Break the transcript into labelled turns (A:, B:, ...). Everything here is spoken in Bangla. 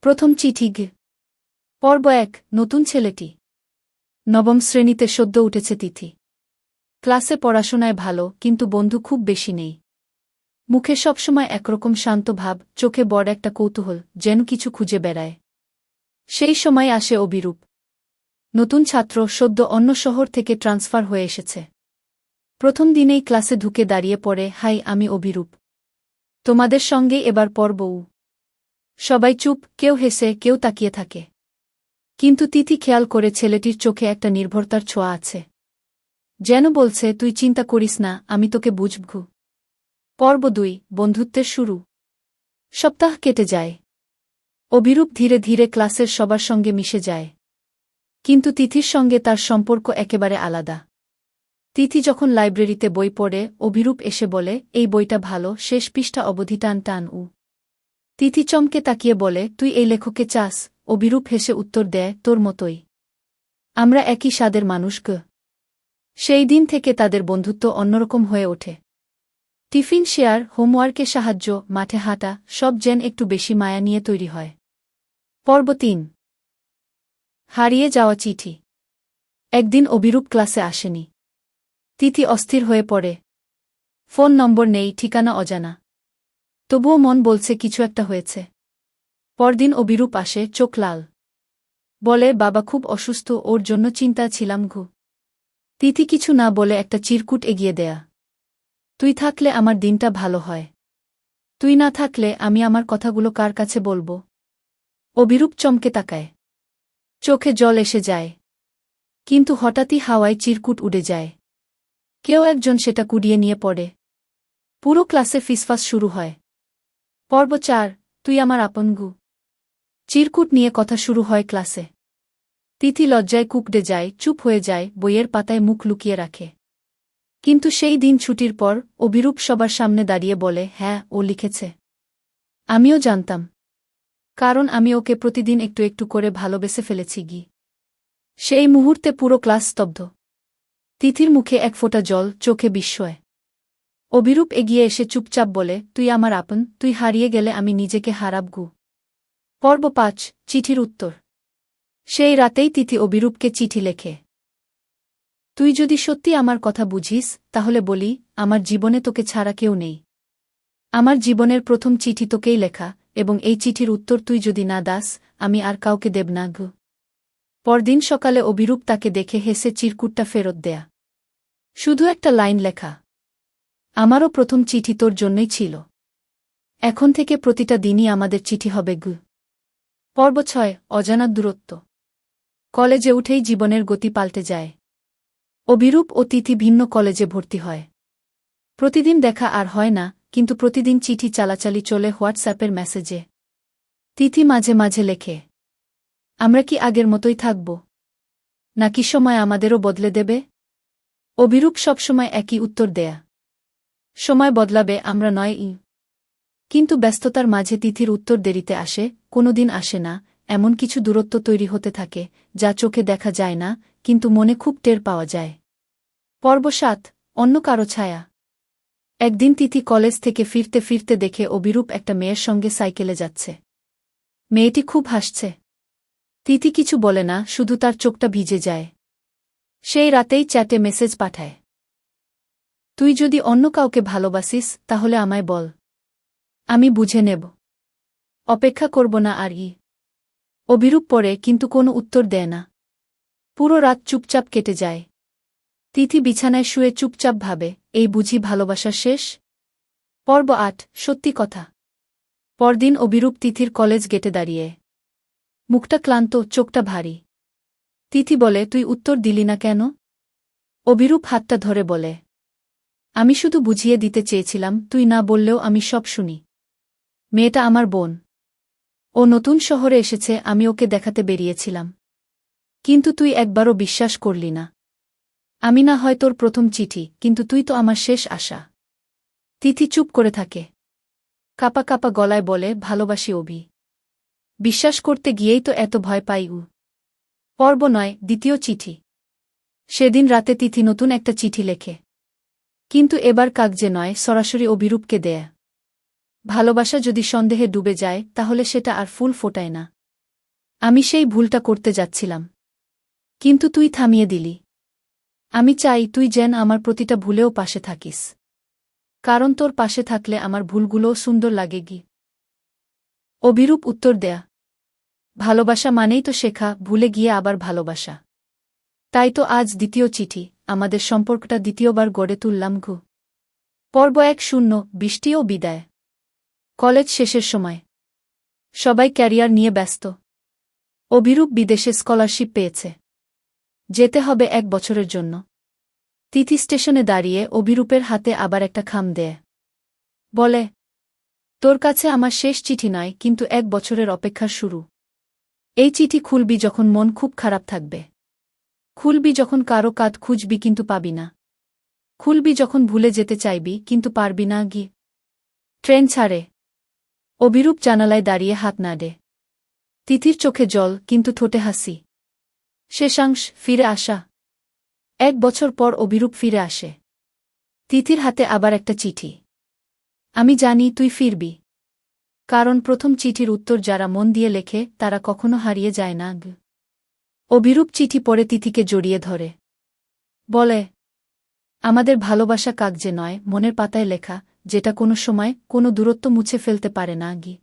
A: প্রথম চিঠি পর্ব এক, নতুন ছেলেটি। নবম শ্রেণীতে সদ্য উঠেছে তিথি। ক্লাসে পড়াশোনায় ভালো, কিন্তু বন্ধু খুব বেশি নেই। মুখে সবসময় একরকম শান্ত ভাব, চোখে বড় একটা কৌতূহল, যেন কিছু খুঁজে বেড়ায়। সেই সময় আসে অবিরূপ নতুন ছাত্র, সদ্য অন্য শহর থেকে ট্রান্সফার হয়ে এসেছে। প্রথম দিনেই ক্লাসে ঢুকে দাঁড়িয়ে পড়ে, হাই, আমি অভিরূপ। তোমাদের সঙ্গে এবার পর্বও সবাই চুপ, কেউ হেসে, কেউ তাকিয়ে থাকে। কিন্তু তিথি খেয়াল করে ছেলেটির চোখে একটা নির্ভরতার ছোঁয়া আছে। যেন বলছে, তুই চিন্তা করিস না, আমি তোকে বুঝবঘু পর্ব দুই, বন্ধুত্বের শুরু। সপ্তাহ কেটে যায়। অভিরূপ ধীরে ধীরে ক্লাসের সবার সঙ্গে মিশে যায়। কিন্তু তিথির সঙ্গে তার সম্পর্ক একেবারে আলাদা। তিথি যখন লাইব্রেরিতে বই পড়ে অভিরূপ এসে বলে, এই বইটা ভালো, শেষ পৃষ্ঠা অবধি টান টান, উ। তিথি চমকে তাকিয়ে বলে, তুই এই লেখকে চাস অভিরূপ হেসে উত্তর দেয়, তোর মতোই। আমরা একই স্বাদের মানুষ সেই দিন থেকে তাদের বন্ধুত্ব অন্যরকম হয়ে ওঠে। টিফিন শেয়ার, হোমওয়ার্কে সাহায্য, মাঠে হাঁটা, সব যেন একটু বেশি মায়া নিয়ে তৈরি হয়। পর্ব তিন। হারিয়ে যাওয়া চিঠি। একদিন অভিরূপ ক্লাসে আসেনি। তিথি অস্থির হয়ে পড়ে। ফোন নম্বর নেই, ঠিকানা অজানা। তবুও মন বলছে কিছু একটা হয়েছে। পরদিন অবিরূপ আসে, চোখ লাল। বলে, বাবা খুব অসুস্থ, ওর জন্য চিন্তা ছিলাম ঘু। তিথি কিছু না বলে একটা চিরকুট এগিয়ে দেয়া। তুই থাকলে আমার দিনটা ভালো হয়। তুই না থাকলে আমি আমার কথাগুলো কার কাছে বলব? অবিরূপ চমকে তাকায়। চোখে জল এসে যায়। কিন্তু হঠাৎই হাওয়ায় চিরকুট উড়ে যায়। কেউ একজন সেটা কুড়িয়ে নিয়ে পড়ে। পুরো ক্লাসে ফিসফাস শুরু হয়। পর্ব চার, তুই আমার আপনগু। চিরকুট নিয়ে কথা শুরু হয় ক্লাসে। তিথি লজ্জায় কুকড়ে যায়, চুপ হয়ে যায়, বইয়ের পাতায় মুখ লুকিয়ে রাখে। কিন্তু সেই দিন ছুটির পর অভিরূপ সবার সামনে দাঁড়িয়ে বলে হ্যাঁ ও লিখেছে। আমিও জানতাম। কারণ আমি ওকে প্রতিদিন একটু একটু করে ভালোবেসে ফেলেছি গি। সেই মুহূর্তে পুরো ক্লাস স্তব্ধ। তিথির মুখে এক ফোঁটা জল, চোখে বিস্ময়। অভিরূপ এগিয়ে এসে চুপচাপ বলে, তুই আমার আপন, তুই হারিয়ে গেলে আমি নিজেকে হারাব গু পর্ব পাঁচ, চিঠির উত্তর। সেই রাতেই তিথি অবিরূপকে চিঠি লেখে। তুই যদি সত্যি আমার কথা বুঝিস, তাহলে বলি, আমার জীবনে তোকে ছাড়া কেউ নেই। আমার জীবনের প্রথম চিঠি তোকেই লেখা, এবং এই চিঠির উত্তর তুই যদি না দাস, আমি আর কাউকে দেব না গু। পরদিন সকালে অবিরূপ তাকে দেখে হেসে চিরকুটটা ফেরত দেয়া। শুধু একটা লাইন লেখা আমারও প্রথম চিঠি তোর জন্যই ছিল। এখন থেকে প্রতিটা দিনই আমাদের চিঠি হবে গু। পর্ব ছয় অজানা দূরত্ব। কলেজে উঠেই জীবনের গতি পাল্টে যায়। অবিরূপ ও তিথি ভিন্ন কলেজে ভর্তি হয়। প্রতিদিন দেখা আর হয় না, কিন্তু প্রতিদিন চিঠি চালাচালি চলে হোয়াটসঅ্যাপের মেসেজে। তিথি মাঝে মাঝে লেখে, আমরা কি আগের মতোই থাকব? নাকি সময় আমাদেরও বদলে দেবে? অবিরূপ সবসময় একই উত্তর দেয়া। সময় বদলাবে, আমরা নয় ই। কিন্তু ব্যস্ততার মাঝে তিথির উত্তর দেরিতে আসে, কোনোদিন আসে না, এমন কিছু দূরত্ব তৈরি হতে থাকে, যা চোখে দেখা যায় না, কিন্তু মনে খুব টের পাওয়া যায়। পর্ব সাত, অন্য কারও ছায়া। একদিন তিথি কলেজ থেকে ফিরতে ফিরতে দেখে অবিরূপ একটা মেয়ের সঙ্গে সাইকেলে যাচ্ছে। মেয়েটি খুব হাসছে। তিথি কিছু বলে না, শুধু তার চোখটা ভিজে যায়। সেই রাতেই চ্যাটে মেসেজ পাঠায়। তুই যদি অন্য কাউকে ভালোবাসিস, তাহলে আমায় বল। আমি বুঝে নেব। অপেক্ষা করব না আর ই। অভিরূপ পড়ে, কিন্তু কোনো উত্তর দেয় না। পুরো রাত চুপচাপ কেটে যায়। তিথি বিছানায় শুয়ে চুপচাপ ভাবে, এই বুঝি ভালোবাসা শেষ? পর্ব আট, সত্যি কথা। পরদিন অবিরূপ তিথির কলেজ গেটে দাঁড়িয়ে। মুখটা ক্লান্ত, চোখটা ভারী। তিথি বলে, তুই উত্তর দিলি না কেন? অবিরূপ হাতটা ধরে বলে আমি শুধু বুঝিয়ে দিতে চেয়েছিলাম, তুই না বললেও আমি সব শুনি। মেয়েটা আমার বোন। ও নতুন শহরে এসেছে, আমি ওকে দেখাতে বেরিয়েছিলাম। কিন্তু তুই একবারও বিশ্বাস করলি না। আমি না হয় তোর প্রথম চিঠি, কিন্তু তুই তো আমার শেষ আশা। তিথি চুপ করে থাকে। কাপা কাপা গলায় বলে, ভালোবাসি অভি। বিশ্বাস করতে গিয়েই তো এত ভয় পাই উ। পর্ব নয়, দ্বিতীয় চিঠি। সেদিন রাতে তিথি নতুন একটা চিঠি লেখে। কিন্তু এবার কাগজে নয়, সরাসরি অভিরূপকে দেয়া। ভালোবাসা যদি সন্দেহে ডুবে যায়, তাহলে সেটা আর ফুল ফোটায় না। আমি সেই ভুলটা করতে যাচ্ছিলাম। কিন্তু তুই থামিয়ে দিলি। আমি চাই তুই যেন আমার প্রতিটা ভুলেও পাশে থাকিস। কারণ তোর পাশে থাকলে আমার ভুলগুলোও সুন্দর লাগে গি। অবিরূপ উত্তর দেয়া। ভালোবাসা মানেই তো শেখা, ভুলে গিয়ে আবার ভালোবাসা। তাই তো আজ দ্বিতীয় চিঠি। আমাদের সম্পর্কটা দ্বিতীয়বার গড়ে তুললাম ঘু পর্ব এক শূন্য, বৃষ্টি ও বিদায়। কলেজ শেষের সময়। সবাই ক্যারিয়ার নিয়ে ব্যস্ত। অভিরূপ বিদেশে স্কলারশিপ পেয়েছে। যেতে হবে এক বছরের জন্য। তিথি স্টেশনে দাঁড়িয়ে অভিরূপের হাতে আবার একটা খাম দেয়। বলে, তোর কাছে আমার শেষ চিঠি নয়, কিন্তু এক বছরের অপেক্ষার শুরু। এই চিঠি খুলবি যখন মন খুব খারাপ থাকবে। খুলবি যখন কারও কাত খুঁজবি কিন্তু পাবি না। খুলবি যখন ভুলে যেতে চাইবি কিন্তু পারবি না গি ট্রেন ছাড়ে। অবিরূপ জানালায় দাঁড়িয়ে হাত নাড়ে। তিথির চোখে জল কিন্তু ঠোঁটে হাসি। শেষাংশ, ফিরে আসা। এক বছর পর অবিরূপ ফিরে আসে। তিথির হাতে আবার একটা চিঠি। আমি জানি তুই ফিরবি। কারণ প্রথম চিঠির উত্তর যারা মন দিয়ে লেখে, তারা কখনো হারিয়ে যায় না গ। অভিরূপ চিঠি পড়ে তিথিকে জড়িয়ে ধরে বলে, আমাদের ভালোবাসা কাগজে নয়, মনের পাতায় লেখা, যেটা কোনো সময় কোনো দূরত্ব মুছে ফেলতে পারে না গি